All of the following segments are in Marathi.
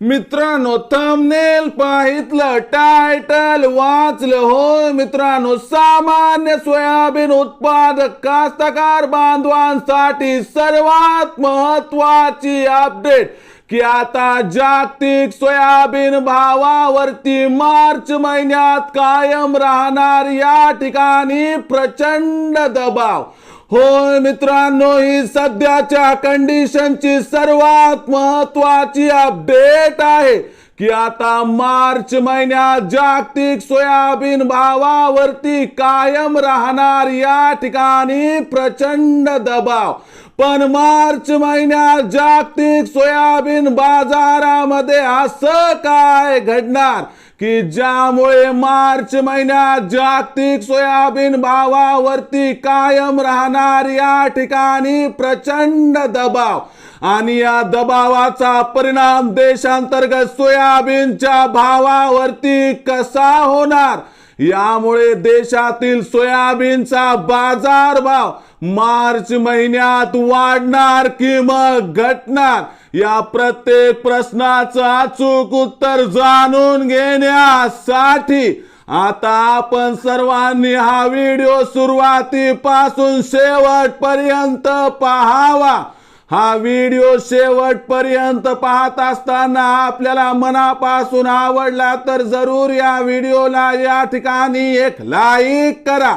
मित्रांनो थंबनेल पाहितलं टायटल वाचलं हो मित्रांनो सामान्य सोयाबीन उत्पादक कास्तकार बांधवांसाठी सर्वात महत्वाची अपडेट की आता जागतिक सोयाबीन भावावरती मार्च महिन्यात कायम राहणार या ठिकाणी प्रचंड दबाव. होय मित्रांनो ही सध्याच्या कंडिशनची सर्वात महत्वाची अपडेट आहे की आता मार्च महिन्यात जागतिक सोयाबीन भावावरती कायम राहणार या ठिकाणी प्रचंड दबाव. पण मार्च महिन्यात जागतिक सोयाबीन बाजारामध्ये असं काय घडणार? की ज्यामुळे मार्च महिन्यात जागतिक सोयाबीन भावावरती कायम राहणार या ठिकाणी प्रचंड दबाव. आणि या दबावाचा परिणाम देशांतर्गत सोयाबीनच्या भावावरती कसा होणार? यामुळे देशातील सोयाबीनचा बाजारभाव मार्च महिन्यात वाढणार की मग घटणार? या प्रत्येक प्रश्नाचं अचूक उत्तर जाणून घेण्यासाठी आता आपण सर्वांनी हा व्हिडिओ सुरुवातीपासून शेवटपर्यंत पाहावा. हा व्हिडिओ शेवटपर्यंत पाहत असताना आपल्याला मनापासून आवडला तर जरूर या व्हिडिओला या ठिकाणी एक लाईक करा.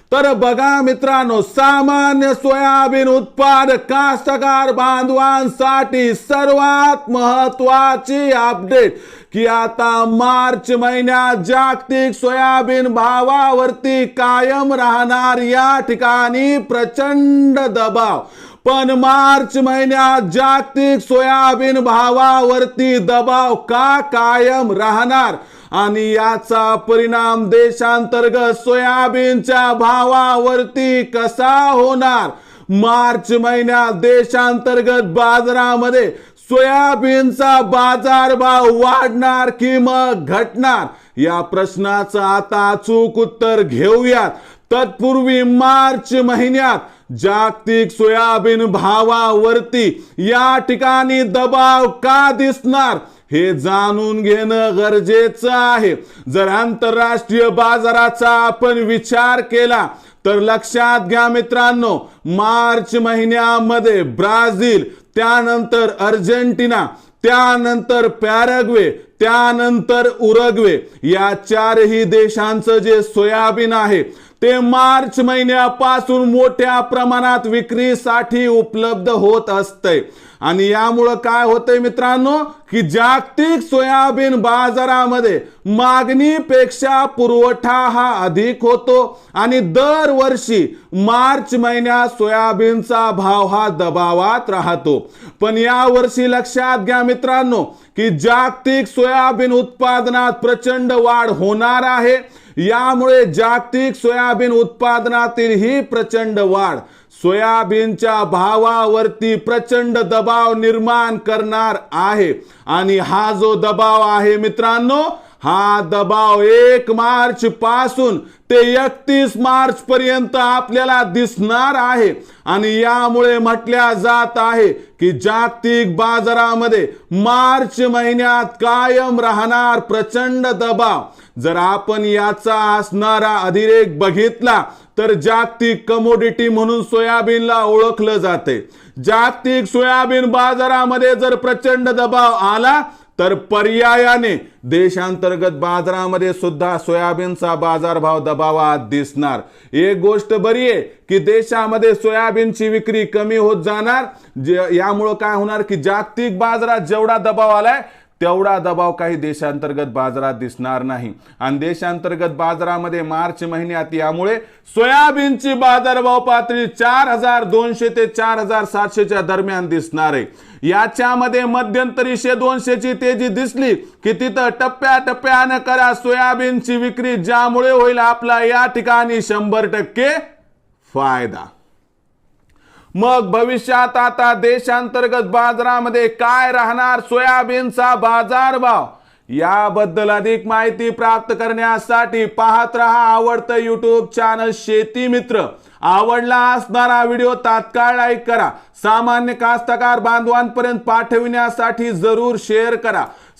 तर बघा मित्रांनो सामान्य सोयाबीन उत्पादक कास्तकार बांधवांसाठी सर्वात महत्वाची अपडेट की आता मार्च महिन्यात जागतिक सोयाबीन भावावरती कायम राहणार या ठिकाणी प्रचंड दबाव. पण मार्च महिन्यात जागतिक सोयाबीन भावावरती दबाव का कायम राहणार? आणि याचा परिणाम देशांतर्गत सोयाबीनच्या भावावरती कसा होणार? मार्च महिन्यात देशांतर्गत बाजारामध्ये सोयाबीनचा बाजारभाव वाढणार की मग घटणार? या प्रश्नाचं आता अचूक उत्तर घेऊयात. तत्पूर्वी मार्च महिन्यात जागतिक सोयाबीन भावावरती या ठिकाणी दबाव का दिसणार? हे जाणून घेणं गरजेचं आहे. जर आंतरराष्ट्रीय बाजाराचा आपण विचार केला तर लक्षात घ्या मित्रांनो मार्च महिन्यामध्ये ब्राझील त्यानंतर अर्जेंटिना त्यानंतर पॅरग्वे त्यानंतर उरग्वे या चारही देशांचं जे सोयाबीन आहे ते मार्च महिन्यापासून मोठ्या प्रमाणात विक्रीसाठी उपलब्ध होत असतंय. आणि यामुळं काय होतंय मित्रांनो की जागतिक सोयाबीन बाजारामध्ये मागणीपेक्षा पुरवठा हा अधिक होतो आणि दरवर्षी मार्च महिन्यात सोयाबीनचा भाव हा दबावात राहतो. पण या वर्षी लक्षात घ्या मित्रांनो की जागतिक सोयाबीन उत्पादनात प्रचंड वाढ होणार आहे. यामुळे जागतिक सोयाबीन उत्पादनातील ही प्रचंड वाढ. सोयाबीनच्या भावावरती प्रचंड दबाव निर्माण करणार आहे. आणि हा जो दबाव आहे मित्रांनो हा दबाव एक मार्च पासून ते एकतीस मार्च पर्यंत आपल्याला दिसणार आहे. आणि यामुळे म्हटल्या जात आहे की जागतिक बाजारामध्ये मार्च महिन्यात कायम राहणार प्रचंड दबाव. जर आपण याचा असणारा अधिरेक बघितला तर जागतिक कमोडिटी म्हणून सोयाबीनला ओळखलं जाते. जागतिक सोयाबीन बाजारामध्ये जर प्रचंड दबाव आला तर पर्यायाने देशांतर्गत बाजारामध्ये सुद्धा सोयाबीनचा बाजारभाव दबावात दिसणार. एक गोष्ट बरी आहे की देशामध्ये सोयाबीनची विक्री कमी होत जाणार. यामुळं काय होणार की जागतिक बाजारात जेवढा दबाव आलाय तेवढा दबाव काही देशांतर्गत बाजारात दिसणार नाही. आणि देशांतर्गत बाजारामध्ये मार्च महिन्यात यामुळे सोयाबीनची बाजारभाव पातळी चार हजार दोनशे ते चार हजार सातशेच्या दरम्यान दिसणार आहे. याच्यामध्ये मध्यंतरी शे दोनशेची तेजी दिसली की तिथं टप्प्या टप्प्यानं करा सोयाबीनची विक्री ज्यामुळे होईल आपला या ठिकाणी शंभर टक्के फायदा. मग भविष्यात आता देशांतर्गत बाजारामध्ये काय राहणार? सोयाबीनचा बाजारभाव? याबद्दल अधिक माहिती प्राप्त करण्यासाठी पाहत रहा आवडतं युट्यूब चॅनल शेती मित्र. आवडला असणारा व्हिडिओ तात्काळ लाईक करा. सामान्य कास्तकार बांधवांपर्यंत पाठविण्यासाठी जरूर शेअर करा.